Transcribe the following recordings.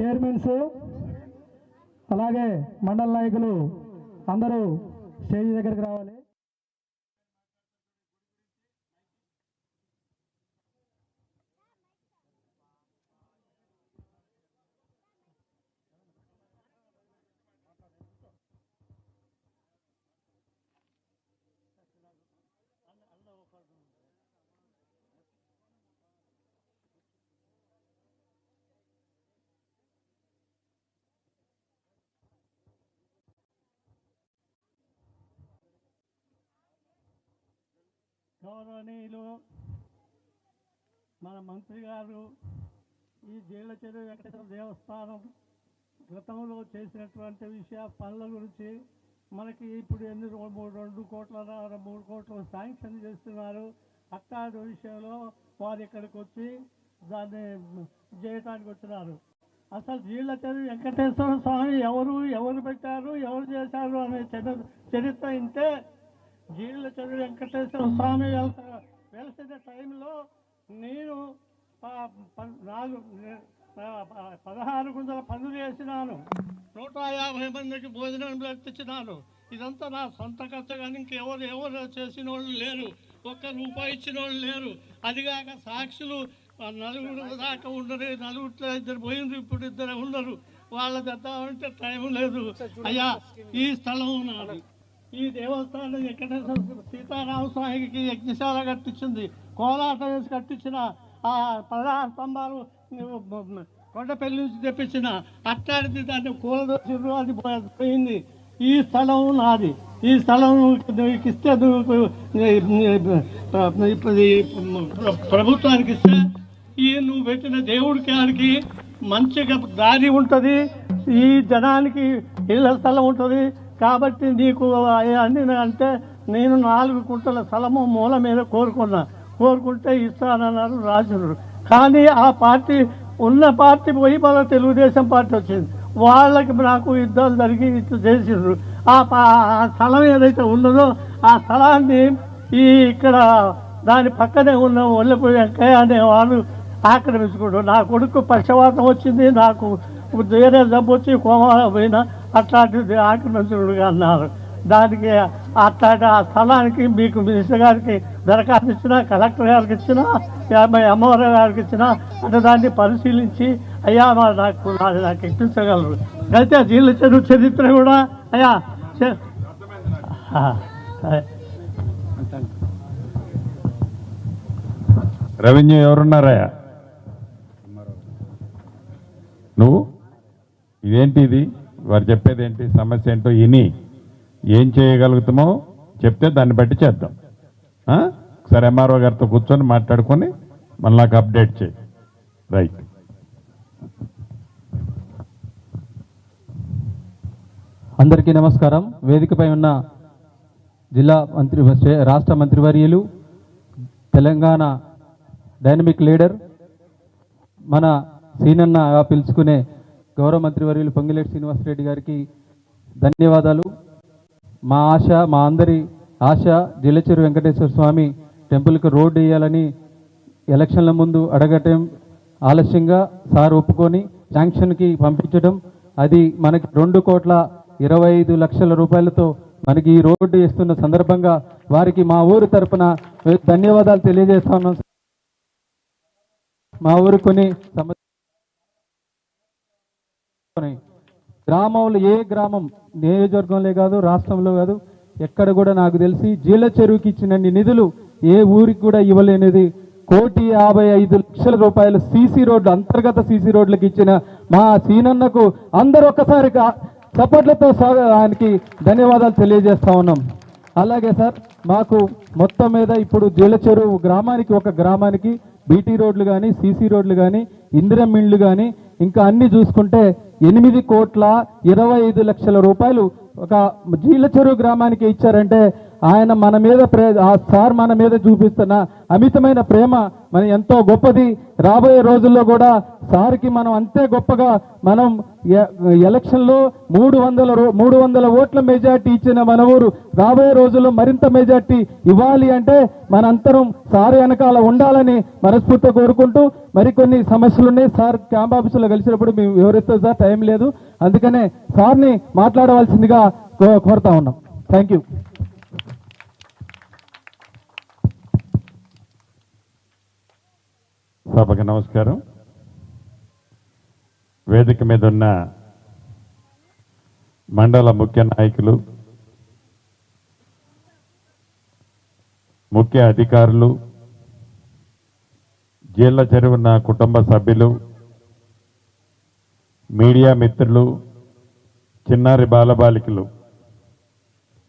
Chairmans అలాగే మండల నాయకులు అందరూ స్టేజ్ దగ్గరికి రావాలి. గౌరవనీయులు మన మంత్రి గారు ఈ జీళ్ళ చెరువు వెంకటేశ్వర దేవస్థానం గతంలో చేసినటువంటి విషయ పనుల గురించి మనకి ఇప్పుడు ఎన్ని మూడు రెండు కోట్ల మూడు కోట్లు శాంక్షన్ చేస్తున్నారు. అట్లాంటి విషయంలో వారు ఇక్కడికి వచ్చి దాన్ని చేయటానికి వచ్చినారు. అసలు జీళ్ళ చెరువు వెంకటేశ్వర స్వామి ఎవరు ఎవరు పెట్టారు ఎవరు చేశారు అనే చరిత్ర ఇంటే జీళ్ళ చెరువు వెంకటేశ్వర స్వామి వెళ్త వెలిసిన టైంలో నేను నాలుగు పదహారు గుంజల పనులు చేసినాను నూట యాభై మందికి భోజనం పెట్టించినాను ఇదంతా నా సొంత ఖర్చు కానీ ఇంకెవరు ఎవరు చేసిన వాళ్ళు లేరు. ఒక్క రూపాయి ఇచ్చిన వాళ్ళు లేరు. అదిగాక సాక్షులు నలుగురు దాకా ఉండరు నలుగురిలో ఇద్దరు పోయిండ్రు ఇప్పుడు ఇద్దరు ఉండరు వాళ్ళ తెద్దామంటే టైం లేదు. అయ్యా ఈ స్థలం నాది. ఈ దేవస్థానం వెంకటేశ్వర సీతారామ స్వామికి యజ్ఞశాల కట్టించింది కోలాట వేసి కట్టించిన ఆ పదహారు స్తంభాలు కొండపల్లి నుంచి తెప్పించిన అట్లాంటిది దాన్ని కూలదోసిర్రు అది పోయింది. ఈ స్థలం నాది. ఈ స్థలం నీకు ఇస్తే నువ్వు ఈ ప్రభుత్వానికి ఇస్తే ఈ నువ్వు పెట్టిన దేవుడికి మంచిగా దారి ఉంటుంది ఈ జనానికి ఇళ్ళ స్థలం ఉంటుంది కాబట్టి నీకు అన్ని అంటే నేను నాలుగు కుంటల స్థలము మూల మీద కోరుకున్నా. కోరుకుంటే ఇస్తానన్నారు రాజులు. కానీ ఆ పార్టీ ఉన్న పార్టీ పోయి మన తెలుగుదేశం పార్టీ వచ్చింది. వాళ్ళకి నాకు యుద్ధాలు జరిగి ఇట్లా చేసిండ్రు. ఆ పా- ఆ స్థలం ఏదైతే ఉన్నదో ఆ స్థలాన్ని ఈ ఇక్కడ దాని పక్కనే ఉన్న ఒల్లపూడి వెంకయ్య అనేవాడు ఆక్రమించుకుంటాడు ఆక్రమించుకుంటారు నా కొడుకు పక్షవాతం వచ్చింది నాకు వేరే జబ్బు వచ్చి కోమా పోయినా అట్లాంటిది ఆక్రమించుడుగా అన్నారు. దానికి అట్లాంటి ఆ స్థలానికి మీకు మినిస్టర్ గారికి దరఖాస్తు ఇచ్చినా కలెక్టర్ గారికి ఇచ్చినా యాభై అమ్మవారి గారికి ఇచ్చినా అంటే దాన్ని పరిశీలించి అయ్యా మా నాకు నాకు ఇప్పించగలరు. అయితే వీళ్ళు చదువు చరిత్ర కూడా అయ్యా చె- రెవెన్యూ ఎవరున్నారా నువ్వు? ఇదేంటి ఇది? వారు చెప్పేది ఏంటి సమస్య ఏంటో ఇని ఏం చేయగలుగుతామో చెప్తే దాన్ని బట్టి చేద్దాం. సరే ఎంఆర్ఓ గారితో కూర్చొని మాట్లాడుకొని మళ్ళీ నాకు అప్డేట్ చేయి. రైట్. అందరికీ నమస్కారం. వేదికపై ఉన్న జిల్లా మంత్రి రాష్ట్ర మంత్రివర్యులు తెలంగాణ డైనమిక్ లీడర్ మన సీనన్న పిలుచుకునే గౌరవ మంత్రివర్యులు పొంగిలేటి శ్రీనివాసరెడ్డి గారికి ధన్యవాదాలు. మా ఆశ మా అందరి ఆశ జిల్లచెరు వెంకటేశ్వర స్వామి టెంపుల్కి రోడ్డు వేయాలని ఎలక్షన్ల ముందు అడగటం ఆలస్యంగా సార్ ఒప్పుకొని శాంక్షన్కి పంపించడం అది మనకి రెండు కోట్ల ఇరవై ఐదు లక్షల రూపాయలతో మనకి ఈ రోడ్డు ఇస్తున్న సందర్భంగా వారికి మా ఊరు తరపున ధన్యవాదాలు తెలియజేస్తా ఉన్నాం మా ఊరు కొన్ని సమ గ్రామంలో ఏ గ్రామం నియోజకవర్గంలో కాదు రాష్ట్రంలో కాదు ఎక్కడ కూడా నాకు తెలిసి జీల చెరువుకి ఇచ్చినన్ని నిధులు ఏ ఊరికి కూడా ఇవ్వలేనిది. కోటి యాభై ఐదు లక్షల రూపాయలు సీసీ రోడ్లు అంతర్గత సీసీ రోడ్లకు ఇచ్చిన మా సీనన్నకు అందరూ ఒక్కసారి సపోర్ట్లతో ఆయనకి ధన్యవాదాలు తెలియజేస్తా ఉన్నాం. అలాగే సార్ మాకు మొత్తం మీద ఇప్పుడు జీల చెరువు గ్రామానికి ఒక గ్రామానికి బీటీ రోడ్లు కానీ సీసీ రోడ్లు కానీ ఇందిరం కానీ ఇంకా అన్ని చూసుకుంటే ఎనిమిది కోట్ల ఇరవై ఐదు లక్షల రూపాయలు ఒక జీల చెరువు గ్రామానికి ఇచ్చారంటే ఆయన మన మీద ప్రే ఆ సార్ మన మీద చూపిస్తున్న అమితమైన ప్రేమ మన ఎంతో గొప్పది. రాబోయే రోజుల్లో కూడా సార్కి మనం అంతే గొప్పగా మనం ఎ- ఎలక్షన్లో మూడు వందల రో- మూడు వందల ఓట్ల మెజార్టీ ఇచ్చిన మన ఊరు రాబోయే రోజుల్లో మరింత మెజార్టీ ఇవ్వాలి అంటే మన అంతరం సార్ వెనకాల ఉండాలని మనస్ఫూర్తిగా కోరుకుంటూ మరికొన్ని సమస్యలు ఉన్నాయి సార్ క్యాంప్ ఆఫీసులో కలిసినప్పుడు మేము వివరిస్తాం సార్ టైం లేదు. అందుకనే సార్ని మాట్లాడవలసిందిగా కో- కోరుతా ఉన్నాం. థ్యాంక్ యూ సభకు నమస్కారం. వేదిక మీద ఉన్న మండల ముఖ్య నాయకులు ముఖ్య అధికారులు జీళ్ళ చెరువున్న కుటుంబ సభ్యులు మీడియా మిత్రులు చిన్నారి బాలబాలికలు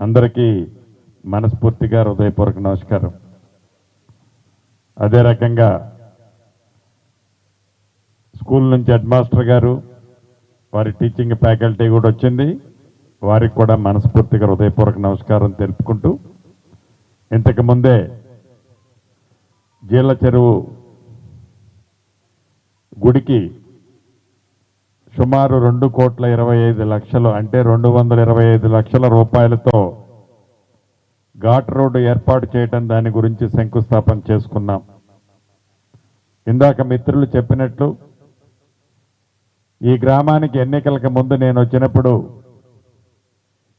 అందరికీ మనస్ఫూర్తిగా హృదయపూర్వక నమస్కారం. అదే రకంగా స్కూల్ నుంచి హెడ్ మాస్టర్ గారు వారి టీచింగ్ ఫ్యాకల్టీ కూడా వచ్చింది. వారికి కూడా మనస్ఫూర్తిగా హృదయపూర్వక నమస్కారం తెలుపుకుంటూ ఇంతకు ముందే జీళ్ళ చెరువు గుడికి సుమారు రెండు కోట్ల ఇరవై ఐదు లక్షలు అంటే రెండు వందల ఇరవై ఐదు లక్షల రూపాయలతో ఘాట్ రోడ్డు ఏర్పాటు చేయడం దాని గురించి శంకుస్థాపన చేసుకున్నాం. ఇందాక మిత్రులు చెప్పినట్లు ఈ గ్రామానికి ఎన్నికలకు ముందు నేను వచ్చినప్పుడు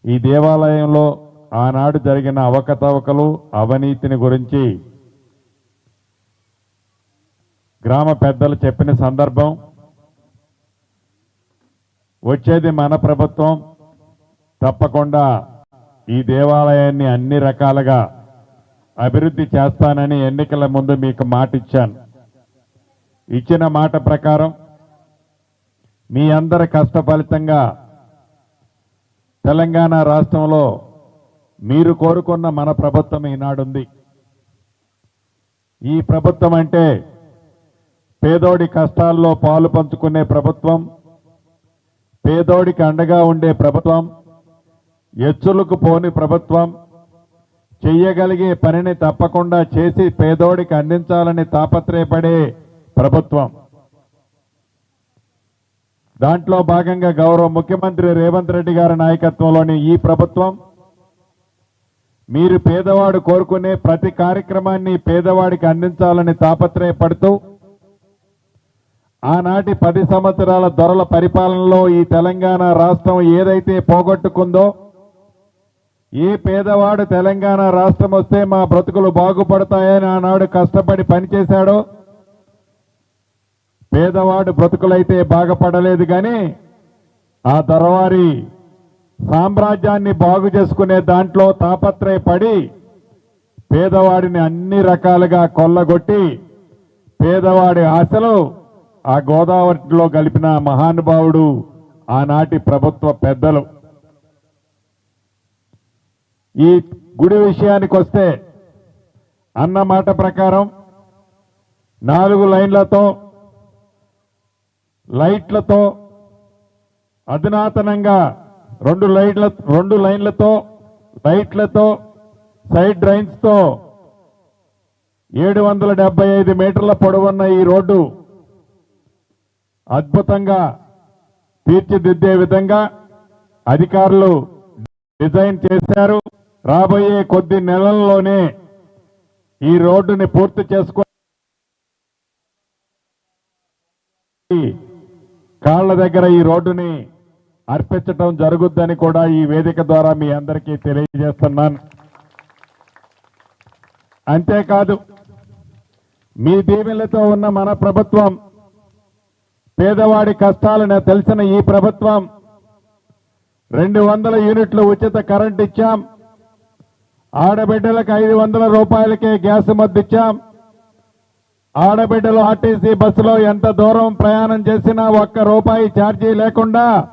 ఈ దేవాలయంలో ఆనాడు జరిగిన అవకతవకలు అవినీతిని గురించి గ్రామ పెద్దలు చెప్పిన సందర్భం వచ్చేది మన ప్రభుత్వం. తప్పకుండా ఈ దేవాలయాన్ని అన్ని రకాలుగా అభివృద్ధి చేస్తానని ఎన్నికల ముందు మీకు మాట ఇచ్చాను ఇచ్చిన మాట ప్రకారం మీ అందరి కష్ట ఫలితంగా తెలంగాణ రాష్ట్రంలో మీరు కోరుకున్న మన ప్రభుత్వం ఈనాడుంది. ఈ ప్రభుత్వం అంటే పేదోడి కష్టాల్లో పాలు పంచుకునే ప్రభుత్వం పేదోడికి అండగా ఉండే ప్రభుత్వం ఎచ్చులకు పోని ప్రభుత్వం చెయ్యగలిగే పనిని తప్పకుండా చేసి పేదోడికి అందించాలని తాపత్రయపడే ప్రభుత్వం. దాంట్లో భాగంగా గౌరవ ముఖ్యమంత్రి రేవంత్ రెడ్డి గారి నాయకత్వంలోని ఈ ప్రభుత్వం మీరు పేదవాడు కోరుకునే ప్రతి కార్యక్రమాన్ని పేదవాడికి అందించాలని తాపత్రయపడుతూ ఆనాటి పది సంవత్సరాల దొరల పరిపాలనలో ఈ తెలంగాణ రాష్ట్రం ఏదైతే పోగొట్టుకుందో ఏ పేదవాడు తెలంగాణ రాష్ట్రం వస్తే మా బ్రతుకులు బాగుపడతాయని ఆనాడు కష్టపడి పనిచేశాడో పేదవాడు బ్రతుకులైతే బాగుపడలేదు కానీ ఆ దొరవారి సామ్రాజ్యాన్ని బాగు చేసుకునే దాంట్లో తాపత్రయపడి పేదవాడిని అన్ని రకాలుగా కొల్లగొట్టి పేదవాడి ఆశలు ఆ గోదావరిలో కలిపిన మహానుభావుడు ఆనాటి ప్రభుత్వ పెద్దలు. ఈ గుడి విషయానికి వస్తే అన్నమాట ప్రకారం నాలుగు లైన్లతో లైట్లతో అధునాతనంగా రెండు లైట్ల రెండు లైన్లతో లైట్లతో సైడ్ డ్రైన్స్తో ఏడు వందల డెబ్బై ఐదు మీటర్ల పొడవున్న ఈ రోడ్డు అద్భుతంగా తీర్చిదిద్దే విధంగా అధికారులు డిజైన్ చేశారు. రాబోయే కొద్ది నెలల్లోనే ఈ రోడ్డుని పూర్తి చేసుకో కాళ్ళ దగ్గర ఈ రోడ్డుని అర్పించటం జరుగుద్దని కూడా ఈ వేదిక ద్వారా మీ అందరికీ తెలియజేస్తున్నాను. అంతేకాదు మీ దీవెలతో ఉన్న మన ప్రభుత్వం పేదవాడి కష్టాలను తెలిసిన ఈ ప్రభుత్వం రెండు వందల యూనిట్లు ఉచిత కరెంట్ ఇచ్చాం. ఆడబిడ్డలకు ఐదు వందల రూపాయలకే గ్యాస్ మద్దిచ్చాం ఇచ్చాం. ఆడబిడ్డలు ఆర్టీసీ బస్సులో ఎంత దూరం ప్రయాణం చేసినా ఒక్క రూపాయి ఛార్జీ లేకుండా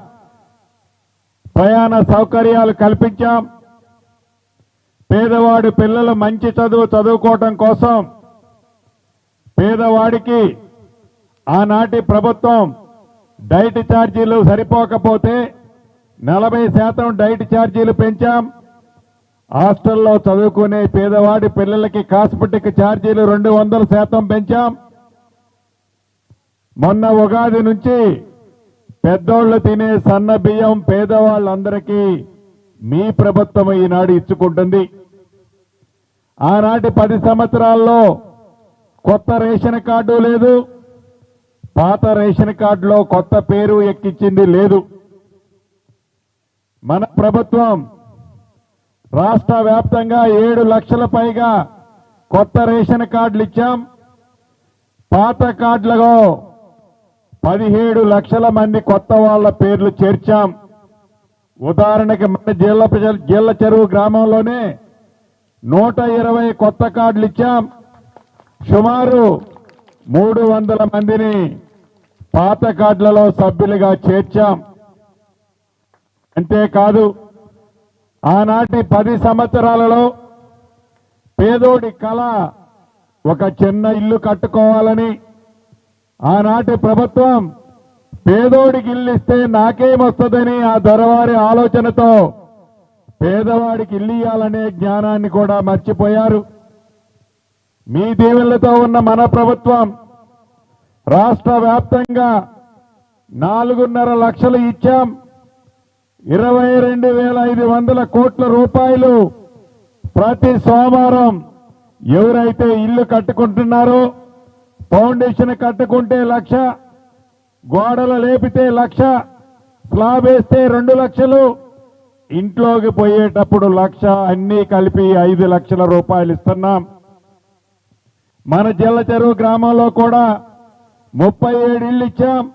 ప్రయాణ సౌకర్యాలు కల్పించాం. పేదవాడి పిల్లలు మంచి చదువు చదువుకోవటం కోసం పేదవాడికి ఆనాటి ప్రభుత్వం డైట్ ఛార్జీలు సరిపోకపోతే నలభై శాతం డైట్ ఛార్జీలు పెంచాం. హాస్టల్లో చదువుకునే పేదవాడి పిల్లలకి కాస్మెటిక్ ఛార్జీలు రెండు వందల శాతం పెంచాం. మొన్న ఉగాది నుంచి పెద్దోళ్ళు తినే సన్న బియ్యం పేదవాళ్ళందరికీ మీ ప్రభుత్వం ఈనాడు ఇచ్చుకుంటుంది. ఆనాటి పది సంవత్సరాల్లో కొత్త రేషన్ కార్డు లేదు. పాత రేషన్ కార్డులో కొత్త పేరు ఎక్కించింది లేదు. మన ప్రభుత్వం రాష్ట్ర వ్యాప్తంగా ఏడు లక్షల పైగా కొత్త రేషన్ కార్డులు ఇచ్చాం. పాత కార్డులలో పదిహేడు లక్షల మంది కొత్త వాళ్ళ పేర్లు చేర్చాం. ఉదాహరణకి మన జిల్లా ప్రజల- జిల్ల చెరువు గ్రామంలోనే నూట ఇరవై కొత్త కార్డులు ఇచ్చాం. సుమారు మూడు వందల మందిని పాత కార్డులలో సభ్యులుగా చేర్చాం. అంతేకాదు ఆనాటి పది సంవత్సరాలలో పేదోడి కళ ఒక చిన్న ఇల్లు కట్టుకోవాలని ఆనాటి ప్రభుత్వం పేదోడికి ఇల్లు ఇస్తే నాకేమొస్తుందని ఆ దొరవారి ఆలోచనతో పేదవాడికి ఇల్లు ఇవ్వాలనే జ్ఞానాన్ని కూడా మర్చిపోయారు. మీ దీవెనలతో ఉన్న మన ప్రభుత్వం రాష్ట్ర వ్యాప్తంగా నాలుగున్నర లక్షలు ఇచ్చాం. ఇరవై రెండు వేల ఐదు వందల కోట్ల రూపాయలు ప్రతి సోమవారం ఎవరైతే ఇల్లు కట్టుకుంటున్నారో ఫౌండేషన్ కట్టుకుంటే లక్ష గోడలు లేపితే లక్ష స్లాబ్ వేస్తే రెండు లక్షలు ఇంట్లోకి పోయేటప్పుడు లక్ష అన్నీ కలిపి ఐదు లక్షల రూపాయలు ఇస్తున్నాం. మన జిల్ల చెరువు గ్రామంలో కూడా ముప్పై ఏడు ఇళ్ళు ఇచ్చాం.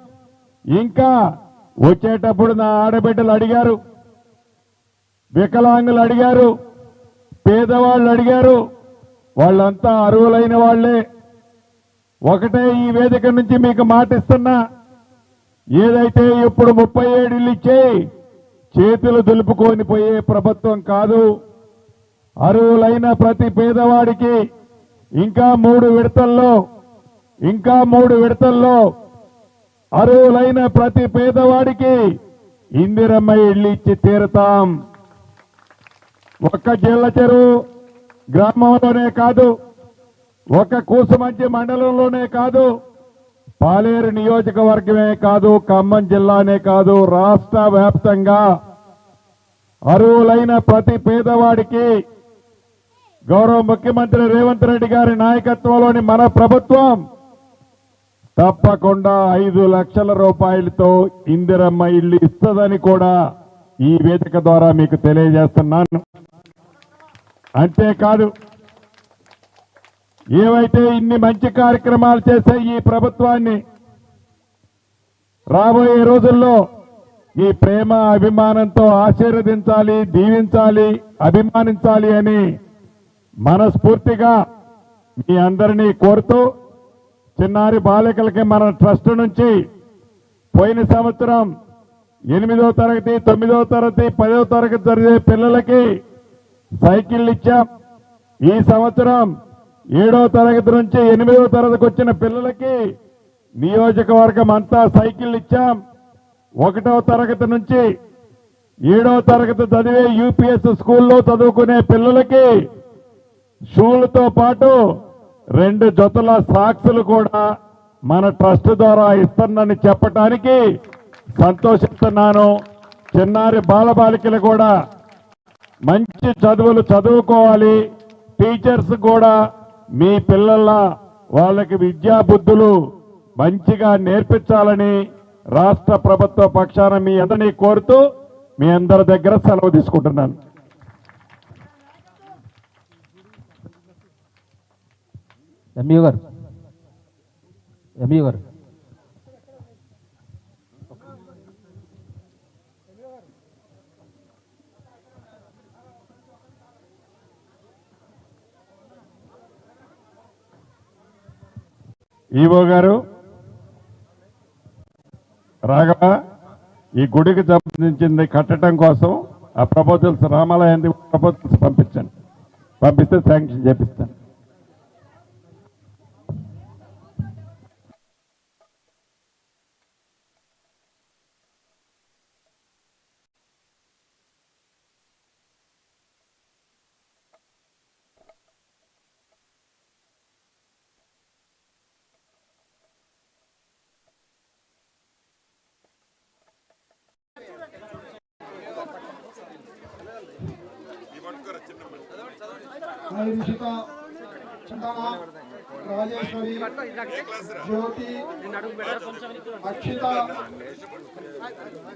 ఇంకా వచ్చేటప్పుడు నా ఆడబిడ్డలు అడిగారు. వికలాంగులు అడిగారు. పేదవాళ్ళు అడిగారు. వాళ్ళంతా అరువులైన వాళ్ళే ఒకటే ఈ వేదిక నుంచి మీకు మాటిస్తున్నా. ఏదైతే ఇప్పుడు ముప్పై ఏడు ఇళ్ళు ఇచ్చే చేతులు దులుపుకొని పోయే ప్రభుత్వం కాదు. అరువులైన ప్రతి పేదవాడికి ఇంకా మూడు విడతల్లో ఇంకా మూడు విడతల్లో అరువులైన ప్రతి పేదవాడికి ఇందిరమ్మ ఇళ్ళు ఇచ్చి తీరుతాం. ఒక్క జిల్ల చెరువు గ్రామంలోనే కాదు ఒక కూసుమంచి మండలంలోనే కాదు పాలేరు నియోజకవర్గమే కాదు ఖమ్మం జిల్లానే కాదు రాష్ట్ర వ్యాప్తంగా అరువులైన ప్రతి పేదవాడికి గౌరవ ముఖ్యమంత్రి రేవంత్ రెడ్డి గారి నాయకత్వంలోని మన ప్రభుత్వం తప్పకుండా ఐదు లక్షల రూపాయలతో ఇందిరమ్మ ఇల్లు ఇస్తుందని కూడా ఈ వేదిక ద్వారా మీకు తెలియజేస్తున్నాను. అంతేకాదు ఏవైతే ఇన్ని మంచి కార్యక్రమాలు చేసే ఈ ప్రభుత్వాన్ని రాబోయే రోజుల్లో ఈ ప్రేమ అభిమానంతో ఆశీర్వదించాలి దీవించాలి అభిమానించాలి అని మనస్ఫూర్తిగా మీ అందరినీ కోరుతూ చిన్నారి బాలికలకి మన ట్రస్ట్ నుంచి పోయిన సంవత్సరం ఎనిమిదో తరగతి తొమ్మిదో తరగతి పదో తరగతి చదివే పిల్లలకి సైకిల్ ఇచ్చాం. ఈ సంవత్సరం ఏడో తరగతి నుంచి ఎనిమిదో తరగతికి వచ్చిన పిల్లలకి నియోజకవర్గం అంతా సైకిల్ ఇచ్చాం. ఒకటో తరగతి నుంచి ఏడో తరగతి చదివే యూపీఎస్ స్కూల్లో చదువుకునే పిల్లలకి షూలతో పాటు రెండు జతల సాక్షులు కూడా మన ట్రస్ట్ ద్వారా ఇస్తానని చెప్పటానికి సంతోషిస్తున్నాను. చిన్నారి బాలబాలికలు కూడా మంచి చదువులు చదువుకోవాలి. టీచర్స్ కూడా మీ పిల్లల వాళ్ళకి విద్యా బుద్ధులు మంచిగా నేర్పించాలని రాష్ట్ర ప్రభుత్వ పక్షాన మీ అందరినీ కోరుతూ మీ అందరి దగ్గర సెలవు తీసుకుంటున్నాను. ఎంఈ గారు. ఎంఈ గారు. ఈవో గారు రాఘవ ఈ గుడికి సంబంధించింది కట్టడం కోసం ఆ ప్రపోజల్స్ రామాలయాన్ని ప్రపోజల్స్ పంపించండి. పంపిస్తే శాంక్షన్ చేపిస్తాను. హాయ్ రిషిత చందన రాజేశ్వరి జ్యోతి అక్షిత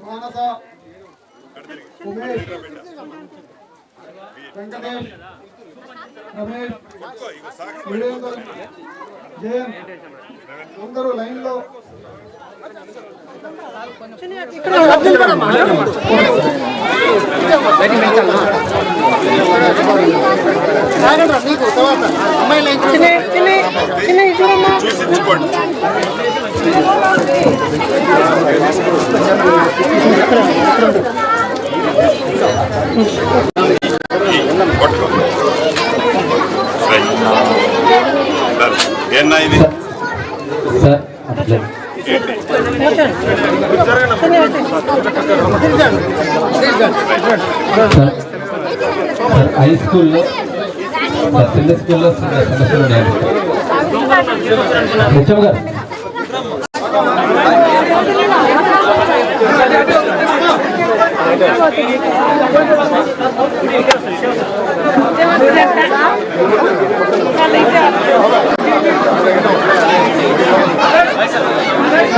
మానస ఉమేష్ వెంకటేష్ రమేష్ వీరేందర్ జయన్. అందరూ లైన్లో ఏనా ఇది సార్ అట్లే సార్ సార్ హై స్కూల్లో సార్ చిన్న స్కూల్లో చిన్న సమస్యలు ఉన్నాయి. హెచ్ఎం గారు.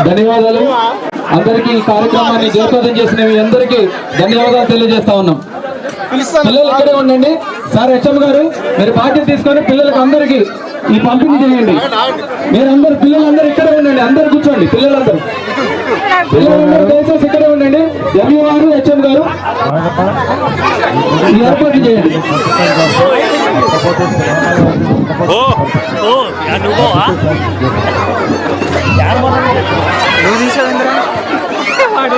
ధన్యవాదాలు. అందరికీ ఈ కార్యక్రమాన్ని జయప్రదం చేసిన మీ అందరికీ ధన్యవాదాలు తెలియజేస్తా ఉన్నాం. పిల్లలు ఇక్కడే ఉండండి. సార్ హెచ్ఎం గారు మీరు బాధ్యత తీసుకొని పిల్లలకు అందరికీ ఈ పంపిణీ చేయండి. మీరందరూ పిల్లలందరూ ఇక్కడే ఉండండి. అందరు కూర్చోండి. పిల్లలందరూ. పిల్లలందరూ దయచేసి ఇక్కడే ఉండండి. గారు హెచ్ఎం గారు. ఈ ఏర్పాటు చేయండి. నువ్వు తీసావేంద్రా వాడు